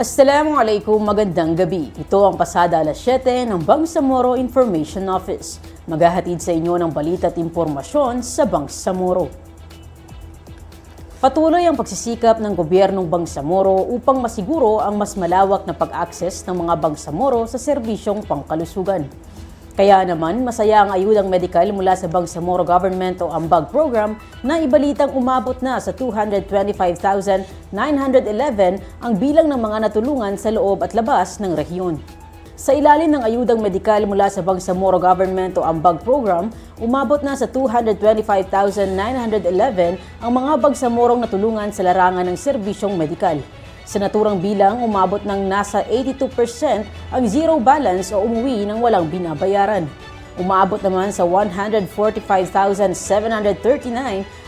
Assalamualaikum, magandang gabi. Ito ang pasada alas 7 ng Bangsamoro Information Office. Maghahatid sa inyo ng balita at impormasyon sa Bangsamoro. Patuloy ang pagsisikap ng gobyernong Bangsamoro upang masiguro ang mas malawak na pag-access ng mga Bangsamoro sa serbisyong pangkalusugan. Kaya naman, masaya ang ayudang medikal mula sa Bangsamoro Government o Ambag Program na ibalitang umabot na sa 225,911 ang bilang ng mga natulungan sa loob at labas ng rehiyon. Sa ilalim ng ayudang medikal mula sa Bangsamoro Government o Ambag Program, umabot na sa 225,911 ang mga Bangsamorong natulungan sa larangan ng serbisyong medikal. Sa naturang bilang, umabot ng nasa 82% ang zero balance o umuwi ng walang binabayaran. Umabot naman sa 145,739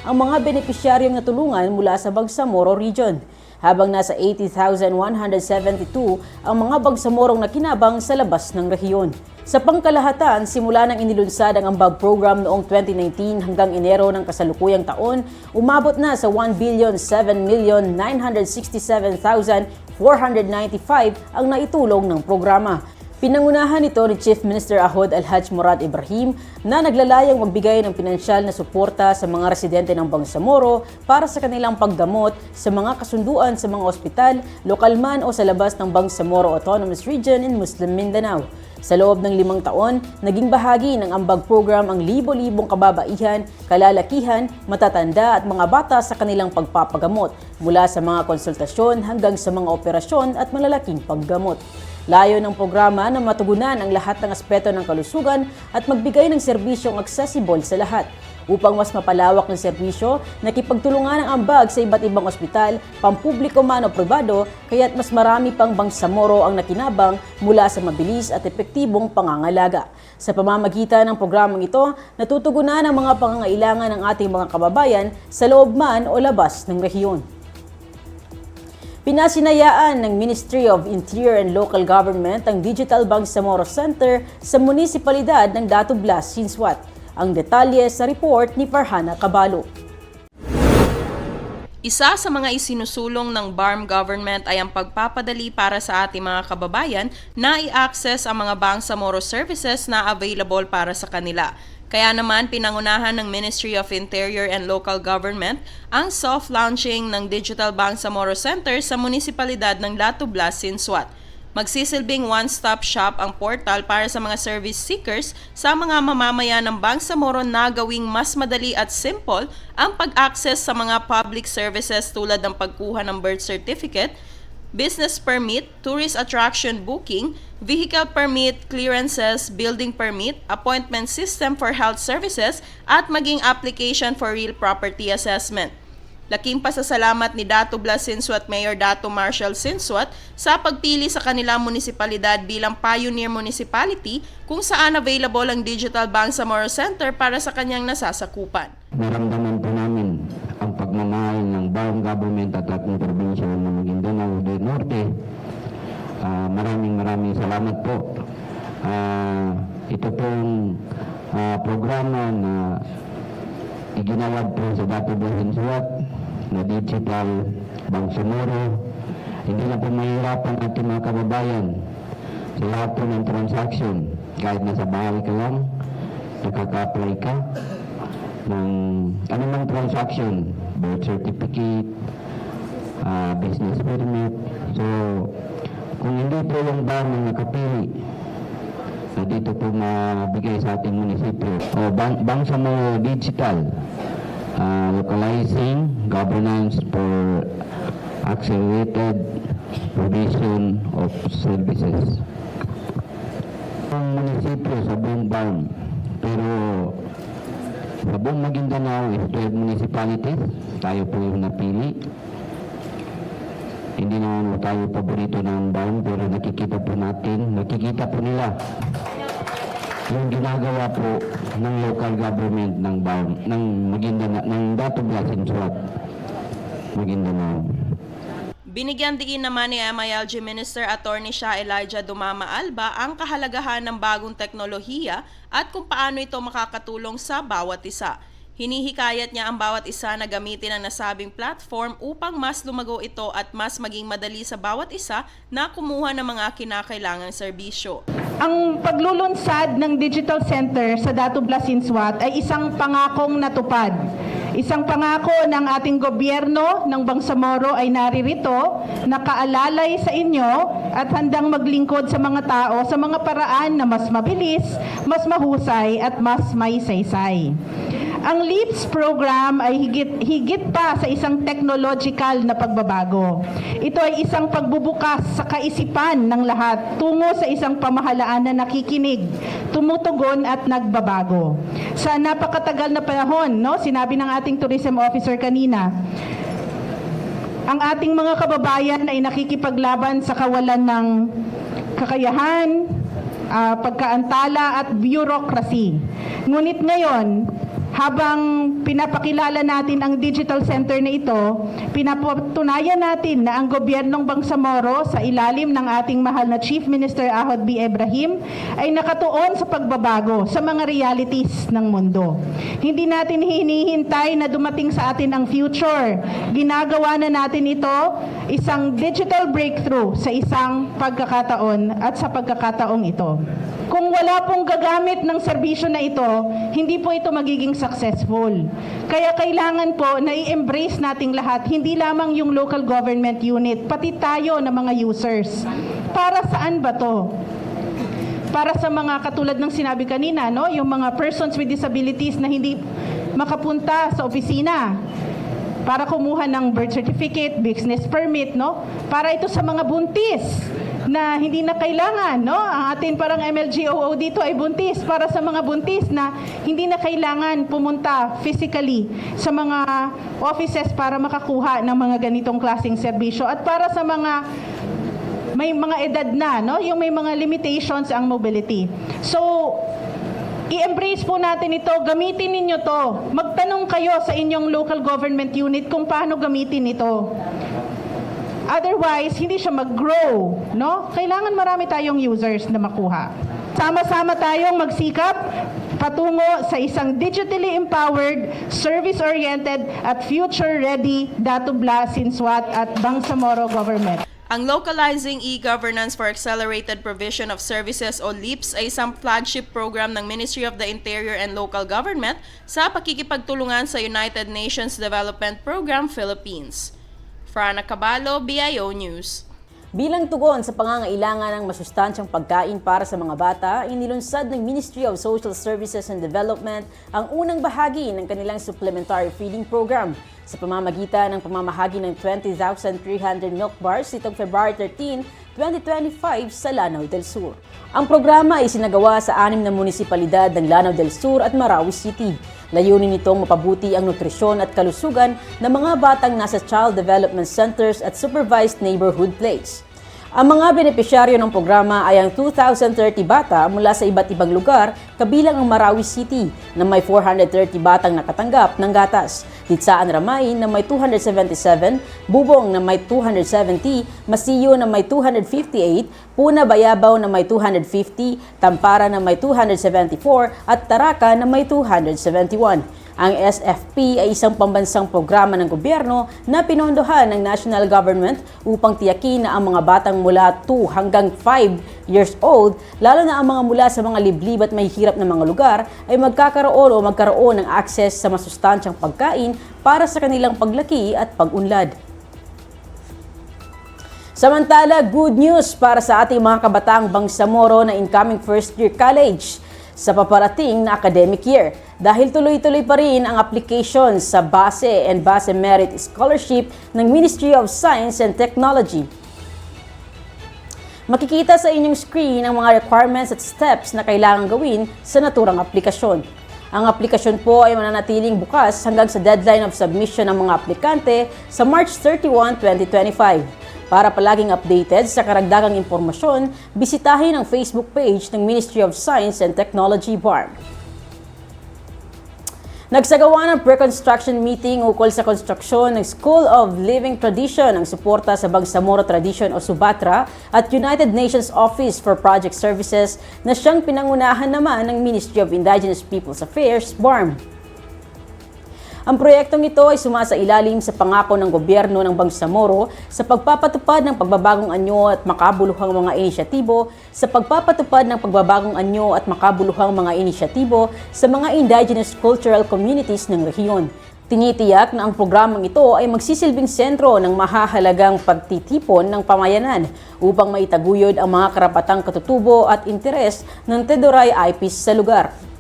ang mga benepisyaryong natulungan mula sa Bangsamoro Region, habang nasa 80,172 ang mga Bangsamorong nakinabang sa labas ng rehiyon. Sa pangkalahatan, simula nang inilunsad ang ambag program noong 2019 hanggang Enero ng kasalukuyang taon, umabot na sa 1,7,967,495 ang naitulong ng programa. Pinangunahan ito ni Chief Minister Ahod Alhaj Murad Ibrahim na naglalayang magbigay ng pinansyal na suporta sa mga residente ng Bangsamoro para sa kanilang paggamot sa mga kasunduan sa mga ospital, lokal man o sa labas ng Bangsamoro Autonomous Region in Muslim Mindanao. Sa loob ng limang taon, naging bahagi ng ambag program ang libo-libong kababaihan, kalalakihan, matatanda at mga bata sa kanilang pagpapagamot mula sa mga konsultasyon hanggang sa mga operasyon at malalaking paggamot. Layo ng programa na matugunan ang lahat ng aspeto ng kalusugan at magbigay ng serbisyong accessible sa lahat. Upang mas mapalawak ng serbisyo, nakipagtulungan ang ambag sa iba't ibang ospital, pampubliko man o pribado, kaya't mas marami pang bangsamoro ang nakinabang mula sa mabilis at epektibong pangangalaga. Sa pamamagitan ng programang ito, natutugunan ang mga pangangailangan ng ating mga kababayan sa loob man o labas ng rehiyon. Pinasinayaan ng Ministry of Interior and Local Government ang Digital Bangsamoro Center sa munisipalidad ng Datu Blas, Sinswat. Ang detalye sa report ni Farhana Cabalo. Isa sa mga isinusulong ng BARM government ay ang pagpapadali para sa ating mga kababayan na i-access ang mga Bangsamoro services na available para sa kanila. Kaya naman pinangunahan ng Ministry of Interior and Local Government ang soft launching ng Digital Bangsamoro Center sa munisipalidad ng Latu Blas, Sinswat. Magsisilbing one-stop shop ang portal para sa mga service seekers sa mga mamamayan ng Bangsamoro na gawing mas madali at simple ang pag-access sa mga public services tulad ng pagkuha ng birth certificate, business permit, tourist attraction booking, vehicle permit, clearances, building permit, appointment system for health services, at maging application for real property assessment. Laking pasasalamat ni Dato Blas Sinswat Mayor Dato Marshall Sinswat sa pagpili sa kanilang munisipalidad bilang pioneer municipality kung saan available ang Digital Bangsamoro Center para sa kanyang nasasakupan. Naramdaman po namin ang pagmamahal ng bawang government at ating probinsya ng Del Norte. Ah, maraming maraming salamat po. Ah, ito pong ah, programa na iginawad po sa Dato Blankensuat na digital Bangsamoro. Hindi na po mahirapan ating mga kababayan sa lahat po ng transaction. Kahit nasa bahay ka lang, nakaka-apply ka ng anumang transaction, birth certificate, ah, business permit. So, kung hindi po yung BAM ang nakapili, na dito po mabigay sa ating munisipyo. O bang, Bangsamoro Digital, ah, localizing governance for accelerated provision of services. Ang munisipyo sa buong BAM, pero sa buong Maguindanao is 12 municipalities. Tayo po yung napili. Hindi naman tayo paborito ng BAM pero nakikita po natin, nakikita po nila yung ginagawa po ng local government ng BAM, ng Maguindanao, ng Dato Blasin Suat, Maguindanao. Binigyan diin naman ni MILG Minister Attorney Shah Elijah Dumama Alba ang kahalagahan ng bagong teknolohiya at kung paano ito makakatulong sa bawat isa. Hinihikayat niya ang bawat isa na gamitin ang nasabing platform upang mas lumago ito at mas maging madali sa bawat isa na kumuha ng mga kinakailangang serbisyo. Ang paglulunsad ng Digital Center sa Datu Blasinsuat ay isang pangakong natupad. Isang pangako ng ating gobyerno ng Bangsamoro ay naririto, nakaalalay sa inyo at handang maglingkod sa mga tao sa mga paraan na mas mabilis, mas mahusay at mas may saysay. Ang LEAPS program ay higit, higit pa sa isang technological na pagbabago. Ito ay isang pagbubukas sa kaisipan ng lahat tungo sa isang pamahalaan na nakikinig, tumutugon at nagbabago. Sa napakatagal na panahon, no, sinabi ng ating tourism officer kanina, ang ating mga kababayan ay nakikipaglaban sa kawalan ng kakayahan, ah, pagkaantala at bureaucracy. Ngunit ngayon, habang pinapakilala natin ang digital center na ito, pinapatunayan natin na ang gobyernong Bangsamoro sa ilalim ng ating mahal na Chief Minister Ahod B. Ibrahim ay nakatuon sa pagbabago sa mga realities ng mundo. Hindi natin hinihintay na dumating sa atin ang future. Ginagawa na natin ito isang digital breakthrough sa isang pagkakataon at sa pagkakataong ito. Kung wala pong gagamit ng serbisyo na ito, hindi po ito magiging successful. Kaya kailangan po na i-embrace nating lahat, hindi lamang yung local government unit, pati tayo na mga users. Para saan ba to? Para sa mga katulad ng sinabi kanina, no, yung mga persons with disabilities na hindi makapunta sa opisina para kumuha ng birth certificate, business permit, no? Para ito sa mga buntis na hindi na kailangan, no? Ang atin parang MLGOO dito ay buntis para sa mga buntis na hindi na kailangan pumunta physically sa mga offices para makakuha ng mga ganitong klaseng serbisyo at para sa mga may mga edad na, no? Yung may mga limitations ang mobility. So, i-embrace po natin ito, gamitin ninyo to. Magtanong kayo sa inyong local government unit kung paano gamitin ito. Otherwise, hindi siya mag-grow, no? Kailangan marami tayong users na makuha. Sama-sama tayong magsikap patungo sa isang digitally empowered, service-oriented at future-ready Datubla, Sinswat at Bangsamoro government. Ang Localizing E-Governance for Accelerated Provision of Services o LEAPS ay isang flagship program ng Ministry of the Interior and Local Government sa pakikipagtulungan sa United Nations Development Program Philippines. Frana Cabalo, BIO News. Bilang tugon sa pangangailangan ng masustansyang pagkain para sa mga bata, inilunsad ng Ministry of Social Services and Development ang unang bahagi ng kanilang supplementary feeding program sa pamamagitan ng pamamahagi ng 20,300 milk bars nitong February 13, 2025 sa Lanao del Sur. Ang programa ay sinagawa sa anim na munisipalidad ng Lanao del Sur at Marawi City. Layunin nitong mapabuti ang nutrisyon at kalusugan ng mga batang nasa Child Development Centers at Supervised Neighborhood Place. Ang mga benepisyaryo ng programa ay ang 2,030 bata mula sa iba't ibang lugar, kabilang ang Marawi City na may 430 batang nakatanggap ng gatas, Ditsaan Ramay na may 277, Bubong na may 270, Masiyo na may 258, Puna Bayabaw na may 250, Tampara na may 274 at Taraka na may 271. Ang SFP ay isang pambansang programa ng gobyerno na pinondohan ng national government upang tiyakin na ang mga batang mula 2 hanggang 5 years old, lalo na ang mga mula sa mga liblib at mahihirap na mga lugar, ay magkakaroon o magkaroon ng access sa masustansyang pagkain para sa kanilang paglaki at pag-unlad. Samantala, good news para sa ating mga kabataang Bangsamoro na incoming first year college sa paparating na academic year dahil tuloy-tuloy pa rin ang application sa Base and Base Merit Scholarship ng Ministry of Science and Technology. Makikita sa inyong screen ang mga requirements at steps na kailangan gawin sa naturang aplikasyon. Ang aplikasyon po ay mananatiling bukas hanggang sa deadline of submission ng mga aplikante sa March 31, 2025. Para palaging updated sa karagdagang impormasyon, bisitahin ang Facebook page ng Ministry of Science and Technology BARM. Nagsagawa ng pre-construction meeting ukol sa konstruksyon ng School of Living Tradition ang suporta sa Bangsamoro Tradition o Subatra at United Nations Office for Project Services na siyang pinangunahan naman ng Ministry of Indigenous Peoples Affairs, BARM. Ang proyektong ito ay sumasa ilalim sa pangako ng gobyerno ng Bangsamoro sa pagpapatupad ng pagbabagong anyo at makabuluhang mga inisyatibo, sa pagpapatupad ng pagbabagong anyo at makabuluhang mga inisyatibo sa mga indigenous cultural communities ng rehiyon. Tinitiyak na ang programang ito ay magsisilbing sentro ng mahahalagang pagtitipon ng pamayanan upang maitaguyod ang mga karapatang katutubo at interes ng Tedoray IPs sa lugar.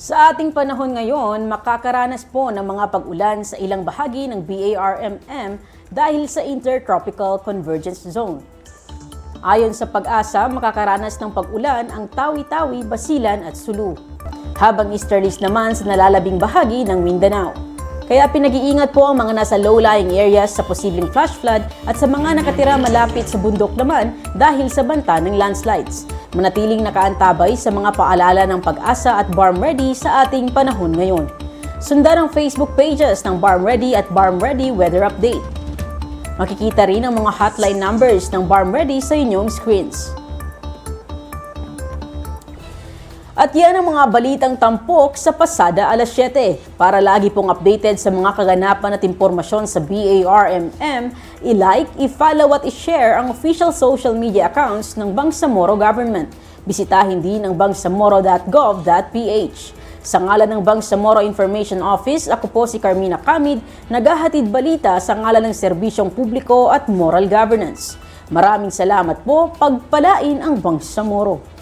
Sa ating panahon ngayon, makakaranas po ng mga pag-ulan sa ilang bahagi ng BARMM dahil sa Intertropical Convergence Zone. Ayon sa pag-asa, makakaranas ng pag-ulan ang Tawi-Tawi, Basilan at Sulu. Habang easterlies naman sa nalalabing bahagi ng Mindanao. Kaya pinag-iingat po ang mga nasa low-lying areas sa posibleng flash flood at sa mga nakatira malapit sa bundok naman dahil sa banta ng landslides. Manatiling nakaantabay sa mga paalala ng pag-asa at Barm Ready sa ating panahon ngayon. Sundan ang Facebook pages ng Barm Ready at Barm Ready Weather Update. Makikita rin ang mga hotline numbers ng Barm Ready sa inyong screens. At yan ang mga balitang tampok sa pasada alas 7. Para lagi pong updated sa mga kaganapan at impormasyon sa BARMM, i-like, i-follow at i-share ang official social media accounts ng Bangsamoro Government. Bisitahin din ang bangsamoro.gov.ph. Sa ngalan ng Bangsamoro Information Office, ako po si Carmina Kamid, naghahatid balita sa ngalan ng serbisyong publiko at moral governance. Maraming salamat po, pagpalain ang Bangsamoro.